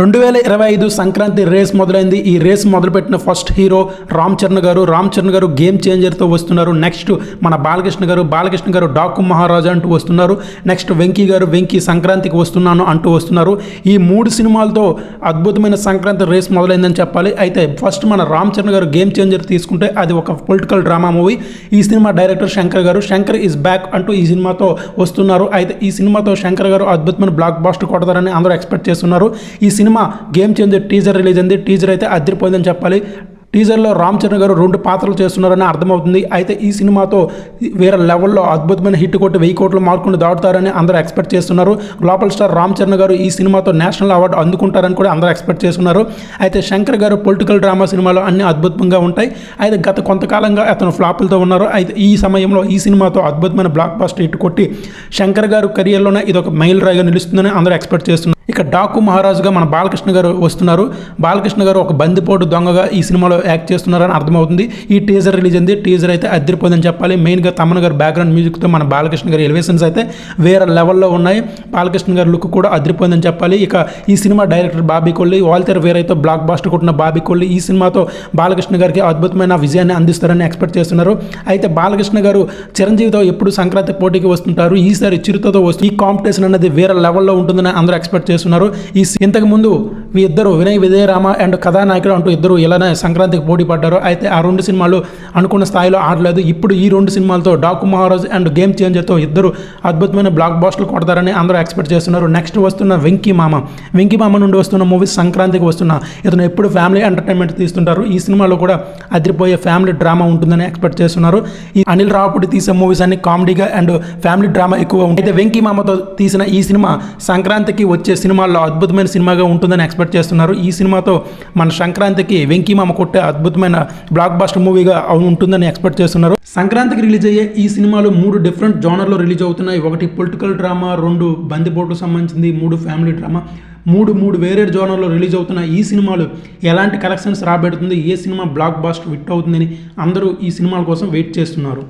రెండు వేల ఇరవై ఐదు సంక్రాంతి రేస్ మొదలైంది. ఈ రేస్ మొదలుపెట్టిన ఫస్ట్ హీరో రామ్ చరణ్ గారు రామ్ చరణ్ గారు గేమ్ చేంజర్తో వస్తున్నారు. నెక్స్ట్ మన బాలకృష్ణ గారు బాలకృష్ణ గారు డాకు మహారాజా అంటూ వస్తున్నారు. నెక్స్ట్ వెంకీ గారు వెంకీ సంక్రాంతికి వస్తున్నాను అంటూ వస్తున్నారు. ఈ మూడు సినిమాలతో అద్భుతమైన సంక్రాంతి రేస్ మొదలైందని చెప్పాలి. అయితే ఫస్ట్ మన రామ్ చరణ్ గారు గేమ్ చేంజర్ తీసుకుంటే అది ఒక పొలిటికల్ డ్రామా మూవీ. ఈ సినిమా డైరెక్టర్ శంకర్ గారు శంకర్ ఇస్ బ్యాక్ అంటూ ఈ సినిమాతో వస్తున్నారు. అయితే ఈ సినిమాతో శంకర్ గారు అద్భుతమైన బ్లాక్ బాస్టర్ కొడతారని అందరూ ఎక్స్పెక్ట్ చేస్తున్నారు. ఈ సినిమా సినిమా గేమ్ చేంజర్ టీజర్ రిలీజ్ అయింది. టీజర్ అయితే అదిరిపోయిందని చెప్పాలి. టీజర్లో రామ్ చరణ్ గారు రెండు పాత్రలు చేస్తున్నారని అర్థమవుతుంది. అయితే ఈ సినిమాతో వేరే లెవెల్లో అద్భుతమైన హిట్ కొట్టి వెయ్యి కోట్ల మార్కులు దాటుతారని అందరూ ఎక్స్పెక్ట్ చేస్తున్నారు. గ్లోబల్ స్టార్ రామ్ చరణ్ గారు ఈ సినిమాతో నేషనల్ అవార్డు అందుకుంటారని కూడా అందరూ ఎక్స్పెక్ట్ చేస్తున్నారు. అయితే శంకర్ గారు పొలిటికల్ డ్రామా సినిమాలో అన్ని అద్భుతంగా ఉంటాయి. అయితే గత కొంతకాలంగా అతను ఫ్లాపులతో ఉన్నారు. అయితే ఈ సమయంలో ఈ సినిమాతో అద్భుతమైన బ్లాక్ బాస్టర్ హిట్ కొట్టి శంకర్ గారు కెరియర్లోనే ఇది ఒక మైల్ రాయిగా నిలుస్తుందని అందరూ ఎక్స్పెక్ట్ చేస్తున్నారు. ఇక డాకు మహారాజుగా మన బాలకృష్ణ గారు వస్తున్నారు. బాలకృష్ణ గారు ఒక బందిపోటు దొంగగా ఈ సినిమాలో యాక్ట్ చేస్తున్నారని అర్థమవుతుంది. ఈ టీజర్ రిలీజ్ అయింది. టీజర్ అయితే అద్దరిపోదని చెప్పాలి. మెయిన్గా తమన్ గారు బ్యాక్గ్రౌండ్ మ్యూజిక్తో మన బాలకృష్ణ గారి ఎలివేషన్స్ అయితే వేరే లెవెల్లో ఉన్నాయి. బాలకృష్ణ గారి లుక్ కూడా అదిరిపోయిందని చెప్పాలి. ఇక ఈ సినిమా డైరెక్టర్ బాబీ కొల్లి వాల్తేర్ వేరైతే బ్లాక్ బాస్టర్ కొట్టిన బాబీ కొల్లి ఈ సినిమాతో బాలకృష్ణ గారికి అద్భుతమైన విజయాన్ని అందిస్తారని ఎక్స్పెక్ట్ చేస్తున్నారు. అయితే బాలకృష్ణ గారు చిరంజీవితో ఎప్పుడు సంక్రాంతి పోటీకి వస్తుంటారు. ఈసారి చిరుతతో వస్తూ ఈ కాంపిటీషన్ అనేది వేరే లెవెల్లో ఉంటుందని అందరూ ఎక్స్పెక్ట్ చేస్తారు చేస్తున్నారు. ఈ ఇంతకు ముందు ఈ ఇద్దరు వినయ్ విజయరామ అండ్ కథానాయకుడు అంటూ ఇద్దరు ఇలానే సంక్రాంతికి పోటీ పడ్డారు. అయితే ఆ రెండు సినిమాలు అనుకున్న స్థాయిలో ఆడలేదు. ఇప్పుడు ఈ రెండు సినిమాలతో డాకు మహారాజ్ అండ్ గేమ్ చేంజర్తో ఇద్దరు అద్భుతమైన బ్లాక్ బాస్టర్లు కొడతారని అందరూ ఎక్స్పెక్ట్ చేస్తున్నారు. నెక్స్ట్ వస్తున్న వెంకీ మామ. వెంకీ మామ నుండి వస్తున్న మూవీ సంక్రాంతికి వస్తున్న ఇతను ఎప్పుడు ఫ్యామిలీ ఎంటర్టైన్మెంట్ తీస్తుంటారు. ఈ సినిమాలో కూడా అదిరిపోయే ఫ్యామిలీ డ్రామా ఉంటుందని ఎక్స్పెక్ట్ చేస్తున్నారు. ఈ అనిల్ రావుపూడి తీసే మూవీస్ అన్ని కామెడీగా అండ్ ఫ్యామిలీ డ్రామా ఎక్కువ ఉంటుంది అయితే వెంకీ మామతో తీసిన ఈ సినిమా సంక్రాంతికి వచ్చే సినిమాల్లో అద్భుతమైన సినిమాగా ఉంటుందని ఎక్స్పెక్ట్ చేస్తున్నారు. ఈ సినిమాతో మన సంక్రాంతికి వెంకీ మామ కొట్టే అద్భుతమైన బ్లాక్ బాస్టర్ మూవీగా ఉంటుందని ఎక్స్పెక్ట్ చేస్తున్నారు. సంక్రాంతికి రిలీజ్ అయ్యే ఈ సినిమాలు మూడు డిఫరెంట్ జోనర్లో రిలీజ్ అవుతున్నాయి. ఒకటి పొలిటికల్ డ్రామా రెండు బందిపోటు సంబంధించింది మూడు ఫ్యామిలీ డ్రామా మూడు మూడు వేరే జోనర్లో రిలీజ్ అవుతున్న ఈ సినిమాలు ఎలాంటి కలెక్షన్స్ రాబెడుతుంది? ఏ సినిమా బ్లాక్ బాస్ట్ హిట్ అవుతుందని అందరూ ఈ సినిమాల కోసం వెయిట్ చేస్తున్నారు.